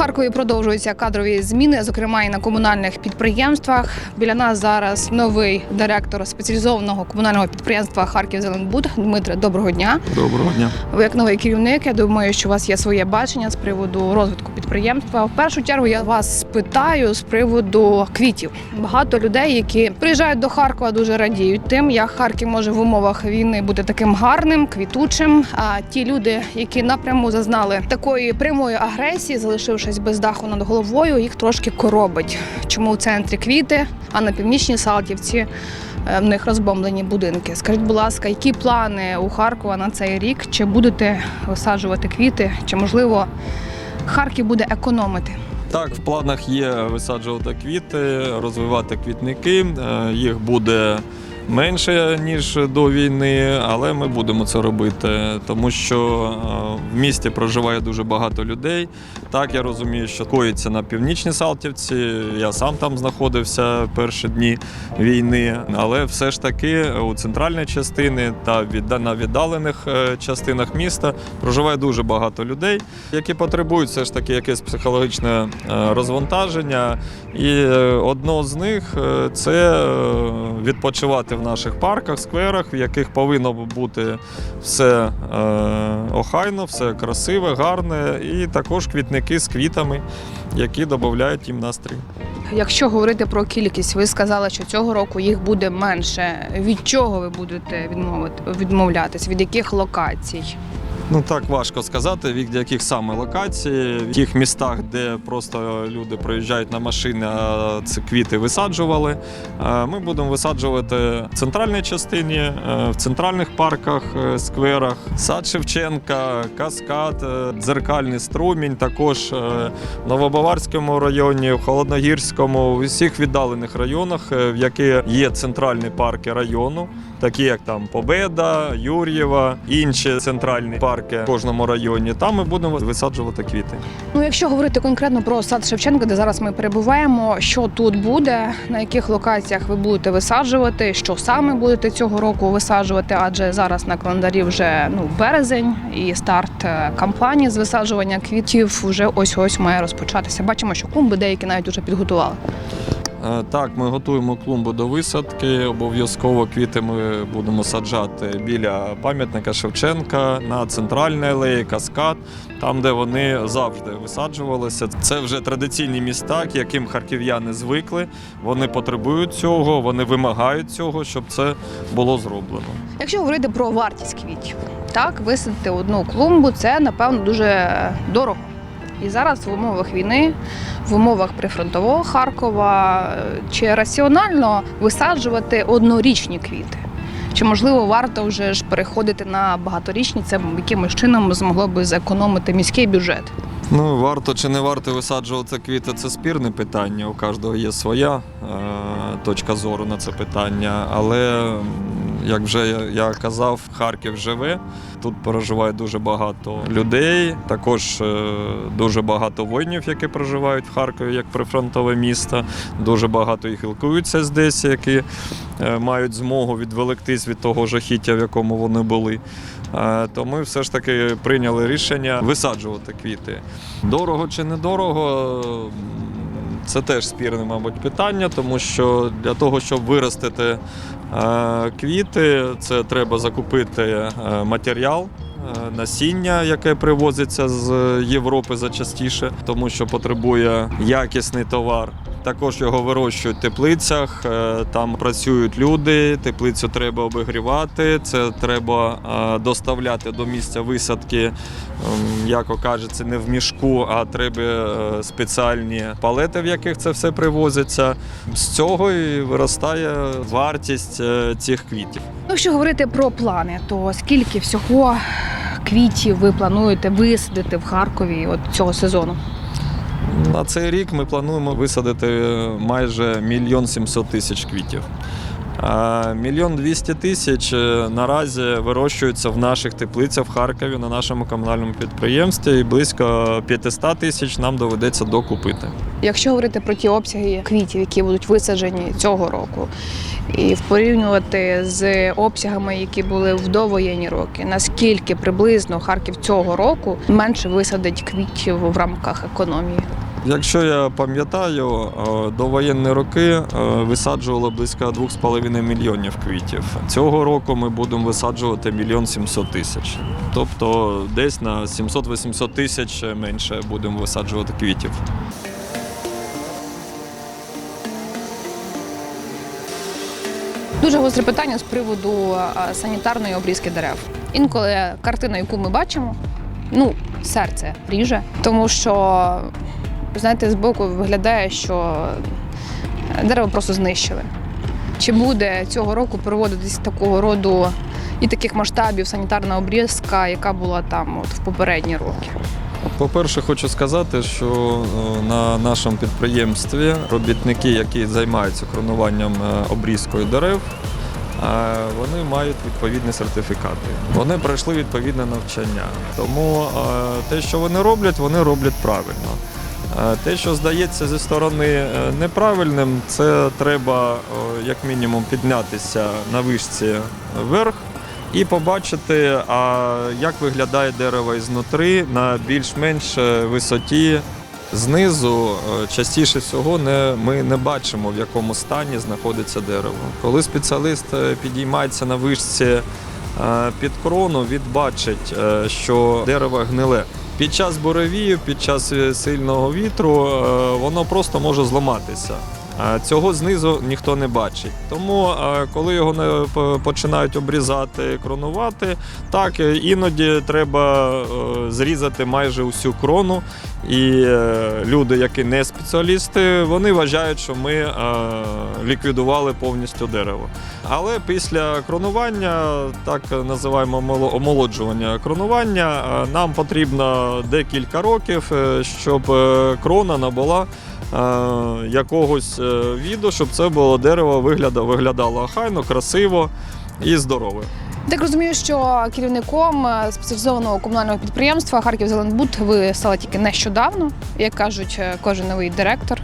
Харкові продовжуються кадрові зміни, зокрема і на комунальних підприємствах. Біля нас зараз новий директор спеціалізованого комунального підприємства Харків Зеленбуд. Дмитре, доброго дня. Доброго дня. Ви як новий керівник. Я думаю, що у вас є своє бачення з приводу розвитку підприємства. В першу чергу я вас спитаю з приводу квітів. Багато людей, які приїжджають до Харкова, дуже радіють тим, як Харків може в умовах війни бути таким гарним, квітучим. А ті люди, які напряму зазнали такої прямої агресії, залишившись без даху над головою, їх трошки коробить. Чому в центрі квіти, а на північній Салтівці е, в них розбомблені будинки. Скажіть, будь ласка, які плани у Харкова на цей рік? Чи будете висаджувати квіти? Чи можливо Харків буде економити? Так, в планах є висаджувати квіти, розвивати квітники. Е, Їх буде менше ніж до війни, але ми будемо це робити, тому що е, в місті проживає дуже багато людей. Так, я розумію, що коїться на північній Салтівці. Я сам там знаходився перші дні війни, але все ж таки у центральній частині та на віддалених е, частинах міста проживає дуже багато людей, які потребують все ж таки якесь психологічне е, розвантаження. І одно з них це е, відпочивати в наших парках, скверах, в яких повинно бути все е, охайно, все красиве, гарне, і також квітники з квітами, які додають їм настрій. Якщо говорити про кількість, ви сказали, що цього року їх буде менше. Від чого ви будете відмовити відмовлятись? Від яких локацій? Ну так важко сказати, від яких саме локацій, в тих містах, де просто люди проїжджають на машини, а ці квіти висаджували. Е, Ми будемо висаджувати в центральній частині, е, в центральних парках, е, скверах, сад Шевченка, Каскад, дзеркальний струмінь, також в Новобаварському районі, в Холодногірському, в усіх віддалених районах, в які є центральні парки району такі як там Победа, Юр'єва, інші центральні парки в кожному районі. Там ми будемо висаджувати квіти. Ну, якщо говорити конкретно про сад Шевченка, де зараз ми перебуваємо, що тут буде, на яких локаціях ви будете висаджувати, що саме будете цього року висаджувати, адже зараз на календарі вже ну березень і старт е, кампанії з висаджування квітів вже ось ось має розпочатися. Бачимо, що клумби деякі навіть вже підготували. Е, Так, ми готуємо клумбу до висадки. Обов'язково квіти ми будемо саджати біля пам'ятника Шевченка на центральній алеї, каскад, там, де вони завжди висаджувалися. Це вже традиційні міста, к яким харків'яни звикли. Вони потребують цього, вони вимагають цього, щоб це було зроблено. Якщо говорити про вартість квітів, так висадити одну клумбу це напевно дуже дорого. І зараз в умовах війни, в умовах прифронтового Харкова, е, чи раціонально висаджувати однорічні квіти? Чи можливо варто вже ж переходити на багаторічні? Це якимось чином змогло би зекономити міський бюджет? Ну, варто чи не варто висаджувати квіти, це спірне питання. У кожного є своя е, точка зору на це питання. Але як вже я, казав, Харків живе. Тут проживає дуже багато людей. Також е, дуже багато воїнів, які проживають в Харкові як прифронтове місто. Дуже багато їх ілкуються здесь, які е, мають змогу відволіктись від того жахіття, в якому вони були. Е, То ми все ж таки прийняли рішення висаджувати квіти. Дорого чи недорого? Це теж спірне, мабуть, питання, тому що для того, щоб виростити е, квіти, це треба закупити е, матеріал. Е, Насіння, яке привозиться з Європи зачастіше, тому що потребує якісний товар. Також його вирощують в теплицях, е, там працюють люди, теплицю треба обігрівати, це треба е, доставляти до місця висадки, ем, яко кажеться, не в мішку, а треба спеціальні палети, в яких це все привозиться. З цього і виростає вартість цих квітів. Ну, Якщо говорити про плани, то скільки всього квітів ви плануєте висадити в Харкові от цього сезону? На цей рік ми плануємо висадити майже мільйон сімсот тисяч квітів. Мільйон двісті тисяч е, наразі вирощуються в наших теплицях в Харкові на нашому комунальному підприємстві, і близько 500 тисяч нам доведеться докупити. Якщо говорити про ті обсяги квітів, які будуть висаджені цього року, і порівнювати з обсягами, які були в довоєнні роки, наскільки приблизно Харків цього року менше висадить квітів в рамках економії? Якщо я пам'ятаю, е, до воєнні роки е, висаджували близько 2,5 мільйонів квітів. Цього року ми будемо висаджувати мільйон 700 тисяч. Тобто десь на 700-800 тисяч менше будемо висаджувати квітів. Дуже гостре питання з приводу санітарної обрізки дерев. Інколи картина, яку ми бачимо, ну, серце ріже, тому що, знаєте, збоку виглядає, що дерево просто знищили. Чи буде цього року проводитись такого роду і таких масштабів санітарна обрізка, яка була там от в попередні роки? По-перше, хочу сказати, що е, на нашому підприємстві робітники, які займаються кронуванням е, обрізкою дерев, е, вони мають відповідні сертифікати. Вони пройшли відповідне навчання. Тому те, що вони роблять, вони роблять правильно. Те, що здається зі сторони е, неправильним, це треба як мінімум піднятися на вишці вверх і побачити, а як виглядає дерево ізнутри на більш-менш е, висоті. Знизу е, частіше всього не, ми не бачимо, в якому стані знаходиться дерево. Коли спеціаліст підіймається на вишці під крону, він бачить, що дерево гниле. Під час буревію, під час е, сильного вітру, е, воно просто може зламатися. Цього знизу ніхто не бачить. Тому, коли його починають обрізати, кронувати, так е, іноді треба е, зрізати майже усю крону. І е, люди, які не спеціалісти, вони вважають, що ми ліквідували повністю дерево. Але після кронування, так називаємо омоло- омолоджування кронування, нам потрібно декілька років, щоб крона набула якогось е, віду, щоб це було дерево виглядало, виглядало охайно, красиво і здорове. Так розумію, що керівником е, спеціалізованого комунального підприємства Харків Зеленбуд ви стали тільки нещодавно. Як кажуть, е, кожен новий директор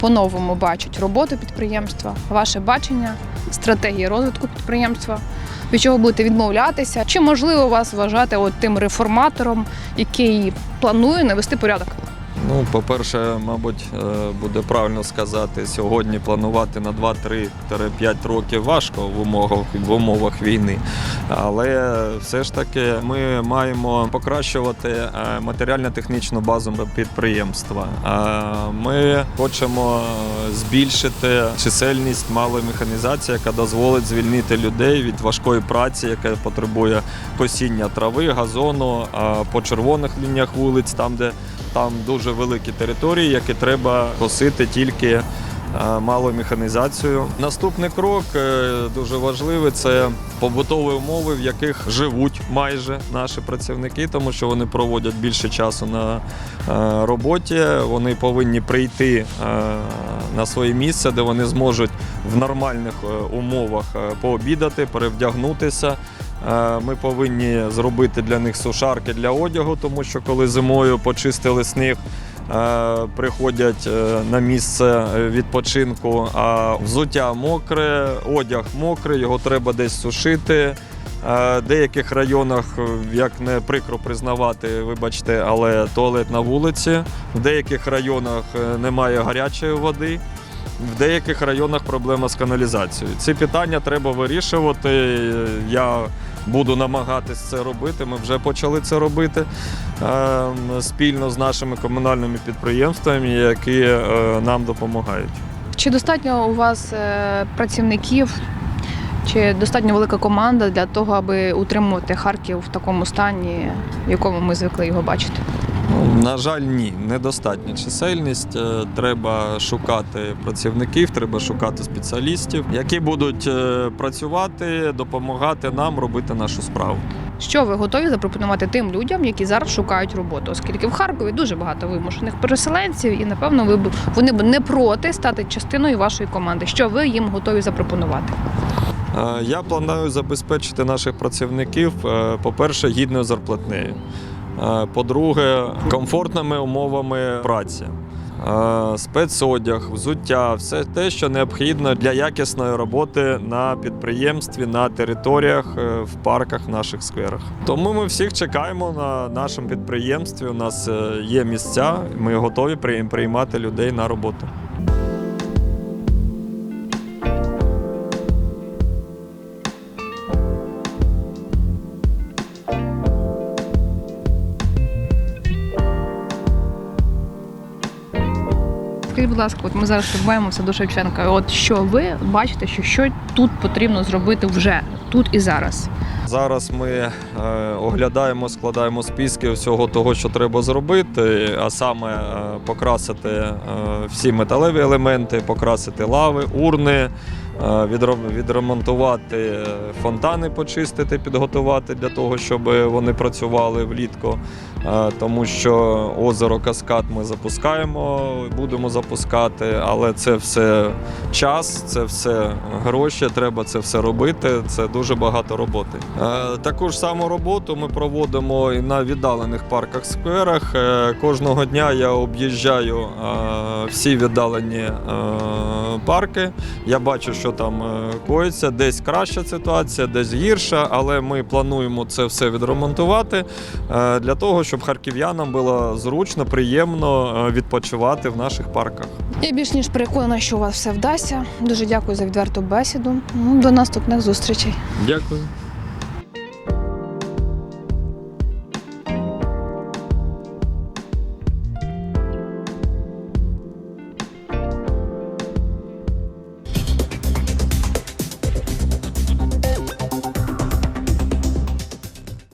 по-новому бачить роботу підприємства, ваше бачення, стратегії розвитку підприємства. Від чого будете відмовлятися? Чи можливо вас вважати от тим реформатором, який планує навести порядок? Ну, по-перше, мабуть, е, буде правильно сказати, сьогодні планувати на 2-3-5 років важко в умовах, в умовах війни. Але все ж таки ми маємо покращувати е, матеріально-технічну базу підприємства. Е, Ми хочемо збільшити чисельність малої механізації, яка дозволить звільнити людей від важкої праці, яка потребує косіння трави, газону по червоних лініях вулиць, там де там дуже великі території, які треба косити тільки е, малою механізацією. Наступний крок е, дуже важливий це побутові умови, в яких живуть майже наші працівники, тому що вони проводять більше часу на е, роботі. Вони повинні прийти на своє місце, де вони зможуть в нормальних умовах пообідати, перевдягнутися. Ми повинні зробити для них сушарки для одягу, тому що коли зимою почистили сніг, приходять е, на місце відпочинку, а взуття мокре, одяг мокрий, його треба десь сушити. Е, В деяких районах, е, як не прикро признавати, вибачте, але туалет на вулиці. В деяких районах е, немає гарячої води. В деяких районах проблема з каналізацією. Ці питання треба вирішувати. Я буду намагатись це робити. Ми вже почали це робити е, спільно з нашими комунальними підприємствами, які е, нам допомагають. Чи достатньо у вас е, працівників, чи достатньо велика команда для того, аби утримувати Харків в такому стані, в якому ми звикли його бачити? На жаль, ні, недостатня чисельність. Е, Треба шукати працівників, треба шукати спеціалістів, які будуть е, працювати, допомагати нам робити нашу справу. Що ви готові запропонувати тим людям, які зараз шукають роботу? Оскільки в Харкові дуже багато вимушених переселенців, і напевно ви б вони б не проти стати частиною вашої команди. Що ви їм готові запропонувати? Е, Я планую забезпечити наших працівників, е, по-перше, гідною зарплатнею. Е, По-друге, комфортними умовами праці. Е, Спецодяг, взуття, все те, що необхідно для якісної роботи на підприємстві, на територіях, е, в парках, наших скверах. Тому ми всіх чекаємо на нашому підприємстві. У нас є місця, ми готові приймати людей на роботу. Скажіть, будь ласка, от ми зараз прибуваємося до Шевченка. От що ви бачите, що, що тут потрібно зробити вже тут і зараз? Зараз ми е, оглядаємо, складаємо списки всього того, що треба зробити, а саме е, покрасити е, всі металеві елементи, покрасити лави, урни, відремонтувати е, фонтани, почистити, підготувати для того, щоб вони працювали влітку. Е, Тому що озеро Каскад ми запускаємо, будемо запускати, але це все час, це все гроші, треба це все робити. Це дуже багато роботи. Е, Таку ж саму роботу ми проводимо і на віддалених парках скверах. Е, Кожного дня я об'їжджаю е, всі віддалені е, парки. Я бачу, що там е, коїться. Десь краща ситуація, десь гірша, але ми плануємо це все відремонтувати е, для того, щоб харків'янам було зручно, приємно е, відпочивати в наших парках. Я більш ніж переконана, що у вас все вдасться. Дуже дякую за відверту бесіду. Ну, До наступних зустрічей. Дякую.